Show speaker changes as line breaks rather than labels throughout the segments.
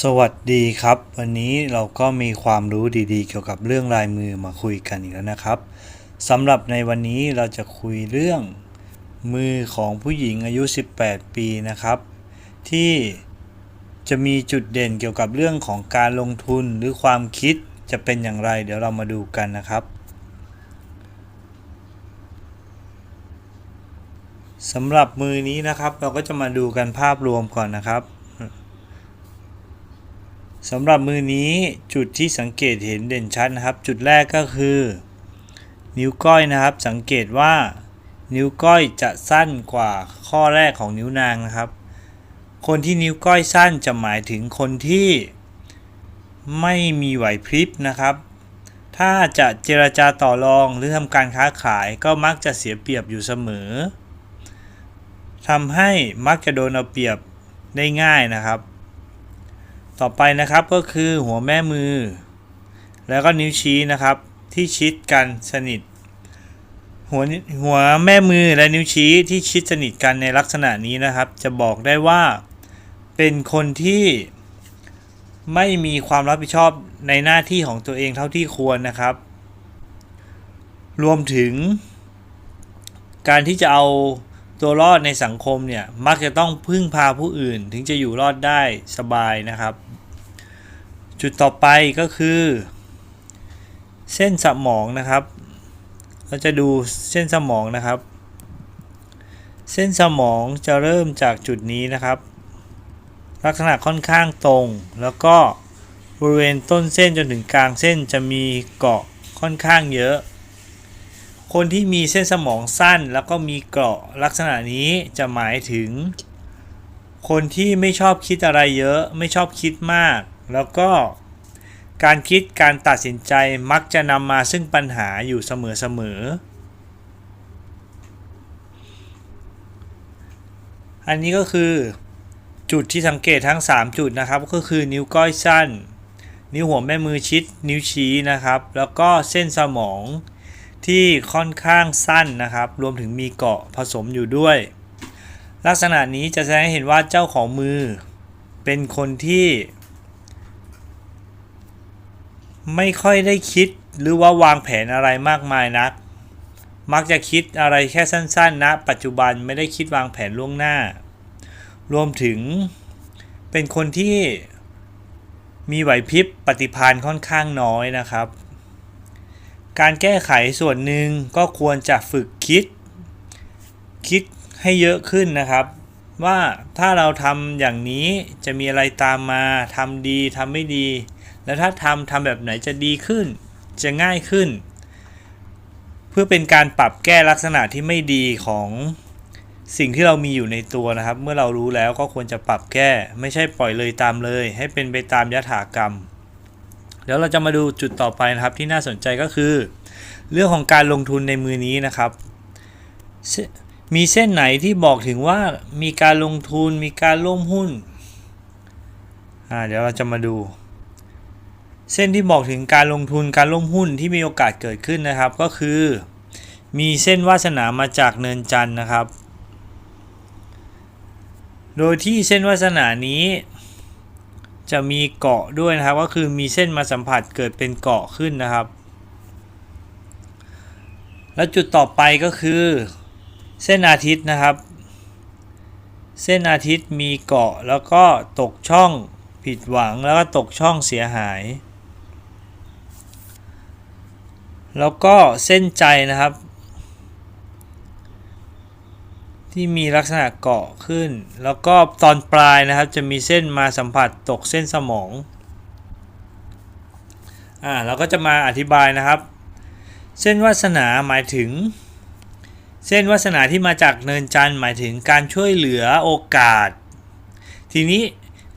สวัสดีครับ วันนี้เราก็มีความรู้ดีๆ เกี่ยวกับเรื่องลายมือมาคุยกันอีกแล้วนะครับสำหรับในวันนี้เราจะคุยเรื่องมือของผู้หญิงอายุ 18 ปีนะครับ ที่จะมีจุดเด่นเกี่ยวกับเรื่องของการลงทุนหรือความคิดจะเป็นอย่างไร เดี๋ยวเรามาดูกันนะครับสำหรับมือนี้นะครับ เราก็จะมาดูกันภาพรวมก่อนนะครับ สำหรับมือนี้จุดที่สังเกตเห็นเด่นชัดนะครับ จุดแรกก็คือ นิ้วก้อยนะครับ สังเกตว่า นิ้วก้อยจะสั้นกว่าข้อแรกของนิ้วนางนะครับ คนที่นิ้วก้อยสั้นจะหมายถึงคนที่ไม่มีไหวพริบนะครับ ถ้าจะเจรจาต่อรองหรือทำการค้าขายก็มักจะเสียเปรียบอยู่เสมอทำให้มักจะโดนเอาเปรียบได้ง่ายนะครับ ต่อไปนะครับก็คือหัวแม่มือ แล้วก็นิ้วชี้นะครับ ที่ชิดกันสนิท หัวหัวแม่มือและนิ้วชี้ที่ชิดสนิทกันในลักษณะนี้นะครับ จะบอกได้ว่าเป็นคนที่ไม่มีความรับผิดชอบในหน้าที่ของตัวเองเท่าที่ควรนะครับ รวมถึง การที่จะเอา ตัวรอดในสังคมเนี่ยมักจะต้องพึ่งพาผู้อื่น ถึงจะอยู่รอดได้สบายนะครับ จุดต่อไปก็คือ เส้นสมองนะครับ เราจะดูเส้นสมองนะครับ เส้นสมองจะเริ่มจากจุดนี้นะครับ ลักษณะค่อนข้างตรง แล้วก็บริเวณต้นเส้นจนถึงกลางเส้นจะมีเกาะค่อนข้างเยอะ คนที่มีเส้นสมองสั้นแล้วก็มีเกราะลักษณะนี้จะหมายถึง คนที่ไม่ชอบคิดอะไรเยอะ ไม่ชอบคิดมาก แล้วก็การคิดการตัดสินใจมักจะนำมาซึ่งปัญหาอยู่เสมอๆ อันนี้ก็คือจุดที่สังเกตทั้ง 3 จุดนะครับ ก็คือนิ้วก้อยสั้น นิ้วหัวแม่มือชิด นิ้วชี้นะครับ แล้วก็เส้นสมอง ที่ค่อนข้างสั้นนะครับ รวมถึงมีเกาะผสมอยู่ด้วย ลักษณะนี้จะแสดงให้เห็นว่าเจ้าของมือ เป็นคนที่ ไม่ค่อยได้คิดหรือว่าวางแผนอะไรมากมายนัก มักจะคิดอะไรแค่สั้นๆนะปัจจุบันไม่ได้คิดวางแผนล่วงหน้า รวมถึงเป็นคนที่มีไหวพริบปฏิพานค่อนข้างน้อยนะครับ การแก้ไขส่วนหนึ่งก็ควรจะฝึกคิด คิดให้เยอะขึ้นนะครับ ว่าถ้าเราทำอย่างนี้จะมีอะไรตามมาทำดีทำไม่ดี แล้วถ้าทำทำแบบไหนจะดีขึ้น จะง่ายขึ้น เพื่อเป็นการปรับแก้ลักษณะที่ไม่ดีของสิ่งที่เรามีอยู่ในตัวนะครับ เมื่อเรารู้แล้วก็ควรจะปรับแก้ ไม่ใช่ปล่อยเลยตามเลย ให้เป็นไปตามยถากรรม เดี๋ยวเราจะมาดูจุดต่อไปนะครับที่น่าสนใจก็คือ เรื่องของการลงทุนในมือนี้นะครับ มีเส้นไหนที่บอกถึงว่ามีการลงทุนมีการร่วมหุ้นอ่าเดี๋ยวเราจะมาดู เส้นที่บอกถึงการลงทุนการร่วมหุ้นที่มีโอกาสเกิดขึ้นนะครับก็คือ มีเส้นวาสนามาจากเนินจันทร์นะครับ โดยที่เส้นวาสนานี้ จะมีเกาะด้วยนะครับ ก็คือมีเส้นมาสัมผัสเกิดเป็นเกาะขึ้นนะครับ แล้วจุดต่อไปก็คือ เส้นอาทิตย์นะครับ เส้นอาทิตย์มีเกาะแล้วก็ตกช่องผิดหวังแล้วก็ตกช่องเสียหาย แล้วก็เส้นใจนะครับ ที่มีลักษณะเกาะขึ้น แล้วก็ตอนปลายนะครับจะมีเส้นมาสัมผัสตกเส้นสมองอ่าเราก็จะมาอธิบายนะครับ เส้นวาสนาหมายถึง เส้นวาสนาที่มาจากเนินจันทร์หมายถึงการช่วยเหลือโอกาส ทีนี้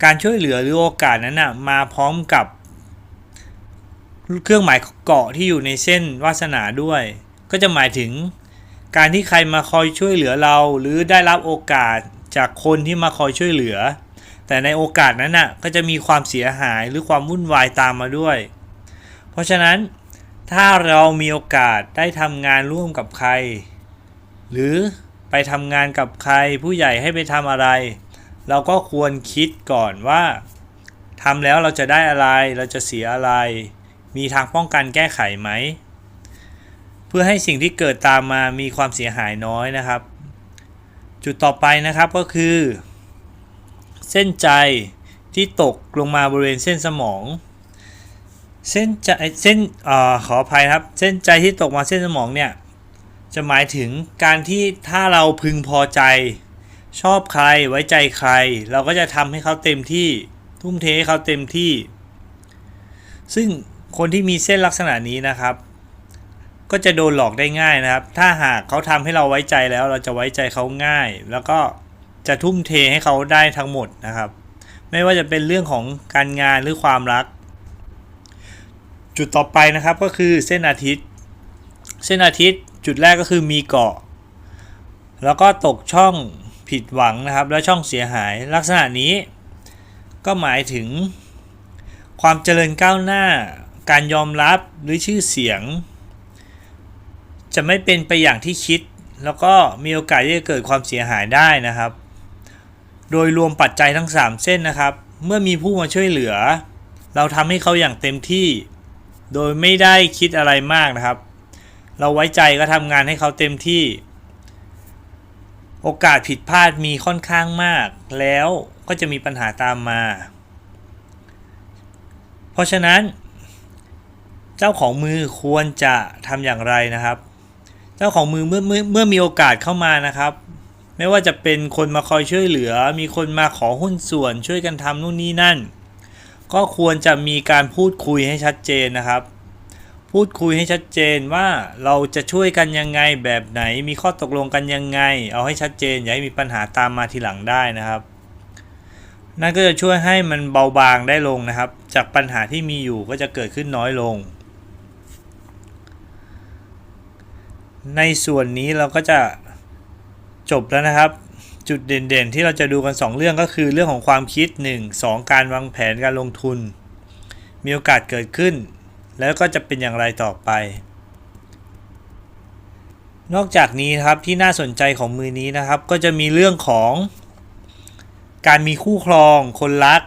การช่วยเหลือหรือโอกาสนั้นนะมาพร้อมกับ เครื่องหมายเกาะที่อยู่ในเส้นวาสนาด้วย ก็จะหมายถึง การที่ใครมาคอยช่วยเหลือเราหรือได้รับโอกาสจากคนที่มาคอยช่วยเหลือ แต่ในโอกาสนั้นน่ะก็จะมีความเสียหายหรือความวุ่นวายตามมาด้วย เพราะฉะนั้นถ้าเรามีโอกาสได้ทำงานร่วมกับใคร หรือไปทำงานกับใครผู้ใหญ่ให้ไปทำอะไร เราก็ควรคิดก่อนว่าทำแล้วเราจะได้อะไร เราจะเสียอะไร มีทางป้องกันแก้ไขไหม เพื่อให้สิ่งที่เกิดตามมามีความเสียหายน้อยนะครับ จุดต่อไปนะครับก็คือ เส้นใจที่ตกลงมาบริเวณเส้นสมอง เส้นใจเส้นอขออภัยครับ เส้นใจที่ตกมาเส้นสมองเนี่ยจะหมายถึงการที่ถ้าเราพึงพอใจ ชอบใครไว้ใจใคร เราก็จะทำให้เขาเต็มที่ทุ่มเทให้เขาเต็มที่ ซึ่งคนที่มีเส้นลักษณะนี้นะครับ ก็จะโดนหลอกได้ง่ายนะครับ ถ้าหากเขาทำให้เราไว้ใจแล้วเราจะไว้ใจเขาง่าย แล้วก็จะทุ่มเทให้เขาได้ทั้งหมดนะครับ ไม่ว่าจะเป็นเรื่องของการงานหรือความรัก จุดต่อไปนะครับก็คือเส้นอาทิตย์ เส้นอาทิตย์จุดแรกก็คือมีเกาะ แล้วก็ตกช่องผิดหวังนะครับ แล้วช่องเสียหายลักษณะนี้ ก็หมายถึงความเจริญก้าวหน้า การยอมรับหรือชื่อเสียง จะไม่เป็นไปอย่างที่คิด แล้วก็มีโอกาสที่จะเกิดความเสียหายได้นะครับ โดยรวมปัจจัยทั้ง 3 เส้นนะครับ เมื่อมีผู้มาช่วยเหลือ เราทำให้เขาอย่างเต็มที่ โดยไม่ได้คิดอะไรมากนะครับ เราไว้ใจก็ทำงานให้เขาเต็มที่ โอกาสผิดพลาดมีค่อนข้างมาก แล้วก็จะมีปัญหาตามมา เพราะฉะนั้น เจ้าของมือควรจะทำอย่างไรนะครับ เจ้าของมือเมื่อเมื่อเมื่อมีโอกาสเข้ามานะครับ ไม่ว่าจะเป็นคนมาคอยช่วยเหลือ มีคนมาขอหุ้นส่วนช่วยกันทำนู่นนี่นั่น ก็ควรจะมีการพูดคุยให้ชัดเจนนะครับ พูดคุยให้ชัดเจนว่าเราจะช่วยกันยังไงแบบไหน มีข้อตกลงกันยังไง เอาให้ชัดเจนอย่าให้มีปัญหาตามมาทีหลังได้นะครับนั่นก็จะช่วยให้มันเบาบางได้ลงนะครับ จากปัญหาที่มีอยู่ก็จะเกิดขึ้นน้อยลง ในส่วนนี้เราก็จะจบแล้วนะครับ จุดเด่นๆ ที่เราจะดูกัน 2 เรื่องก็คือเรื่องของความคิด 1 2 การวางแผนการลงทุน มีโอกาสเกิดขึ้น แล้วก็จะเป็นอย่างไรต่อไป นอกจากนี้ครับที่น่าสนใจของมือนี้นะครับ ก็จะมีเรื่องของการมีคู่ครองคนรัก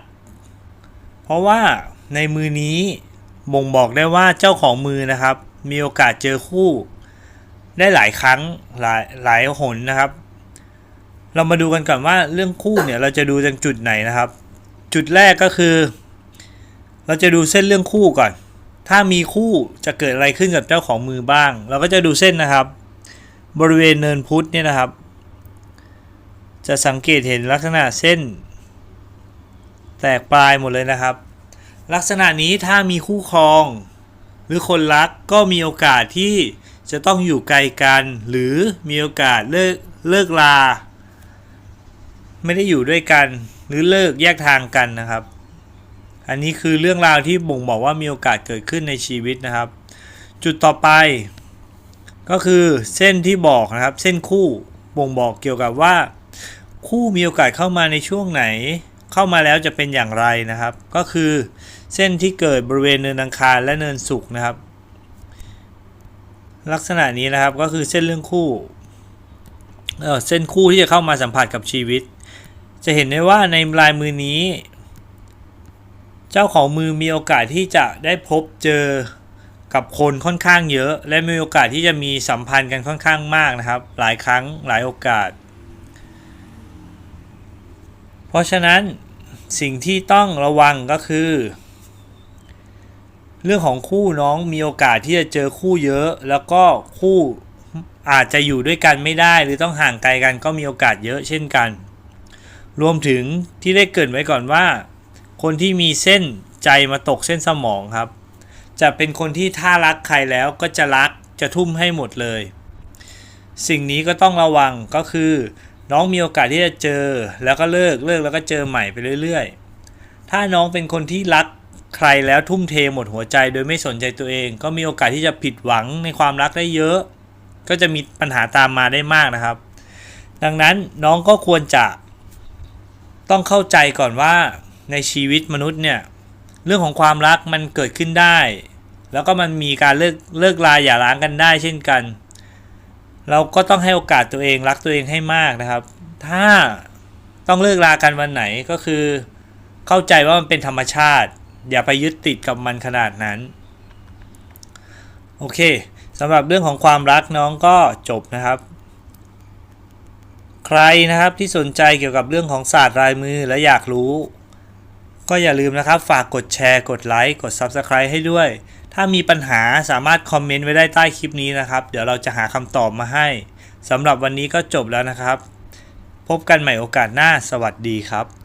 เพราะว่าในมือนี้บ่งบอกได้ว่าเจ้าของมือนะครับ มีโอกาสเจอคู่ ได้หลายครั้งหลายหลายหนนะครับ เรามาดูกันก่อนว่าเรื่องคู่เนี่ยเราจะดูจากจุดไหนนะครับ จุดแรกก็คือ เราจะดูเส้นเรื่องคู่ก่อน ถ้ามีคู่จะเกิดอะไรขึ้นกับเจ้าของมือบ้าง เราก็จะดูเส้นนะครับ บริเวณเนินพุธเนี่ยนะครับ จะสังเกตเห็นลักษณะเส้น แตกปลายหมดเลยนะครับ ลักษณะนี้ถ้ามีคู่ครอง หรือคนรักก็มีโอกาสที่ จะต้องอยู่ไกลกัน หรือมีโอกาสเลิกเลิกลา ไม่ได้อยู่ด้วยกัน หรือเลิกแยกทางกันนะครับ อันนี้คือเรื่องราวที่บ่งบอกว่ามีโอกาสเกิดขึ้นในชีวิตนะครับ จุดต่อไป ก็คือเส้นที่บอกนะครับ เส้นคู่บ่งบอกเกี่ยวกับว่า คู่มีโอกาสเข้ามาในช่วงไหน เข้ามาแล้วจะเป็นอย่างไรนะครับ ก็คือเส้นที่เกิดบริเวณเนินอังคารและเนินศุกร์นะครับ ลักษณะนี้นะครับก็คือเส้นเรื่องคู่เเส้นคู่ที่จะเข้ามาสัมผัสกับชีวิต จะเห็นได้ว่าในลายมือนี้ เจ้าของมือมีโอกาสที่จะได้พบเจอกับคนค่อนข้างเยอะ และมีโอกาสที่จะมีสัมพันธ์กันค่อนข้างมากนะครับ หลายครั้งหลายโอกาส เพราะฉะนั้นสิ่งที่ต้องระวังก็คือ เรื่องของคู่น้องมีโอกาสที่จะเจอคู่เยอะ แล้วก็คู่อาจจะอยู่ด้วยกันไม่ได้ หรือต้องห่างไกลกันก็มีโอกาสเยอะเช่นกัน รวมถึงที่ได้เกรินไว้ก่อนว่า คนที่มีเส้นใจมาตกเส้นสมองครับ จะเป็นคนที่ถ้ารักใครแล้วก็จะรักจะทุ่มให้หมดเลย สิ่งนี้ก็ต้องระวังก็คือ น้องมีโอกาสที่จะเจอ แล้วก็เลิกเลิกแล้วก็เจอใหม่ไปเรื่อย ๆ ถ้าน้องเป็นคนที่รัก ใครแล้วทุ่มเทหมดหัวใจโดยไม่สนใจตัวเอง ก็มีโอกาสที่จะผิดหวังในความรักได้เยอะ ก็จะมีปัญหาตามมาได้มากนะครับ ดังนั้นน้องก็ควรจะต้องเข้าใจก่อนว่าในชีวิตมนุษย์เนี่ยเรื่องของความรักมันเกิดขึ้นได้ แล้วก็มันมีการเลิกเลิกลาอย่าร้างกันได้เช่นกัน เราก็ต้องให้โอกาสตัวเองรักตัวเองให้มากนะครับ ถ้าต้องเลิกลากันวันไหนก็คือ เข้าใจว่ามันเป็นธรรมชาติ อย่าไปยึดติดกับมันขนาดนั้น โอเคสำหรับเรื่องของความรักน้องก็จบนะครับ ใครนะครับที่สนใจเกี่ยวกับเรื่องของศาสตร์ลายมือและอยากรู้ ก็อย่าลืมนะครับฝากกดแชร์กดไลค์กด Subscribe ให้ด้วย ถ้ามีปัญหาสามารถคอมเมนต์ไว้ได้ใต้คลิปนี้นะครับ เดี๋ยวเราจะหาคำตอบมาให้สำหรับวันนี้ก็จบแล้วนะครับ พบกันใหม่โอกาสหน้าสวัสดีครับ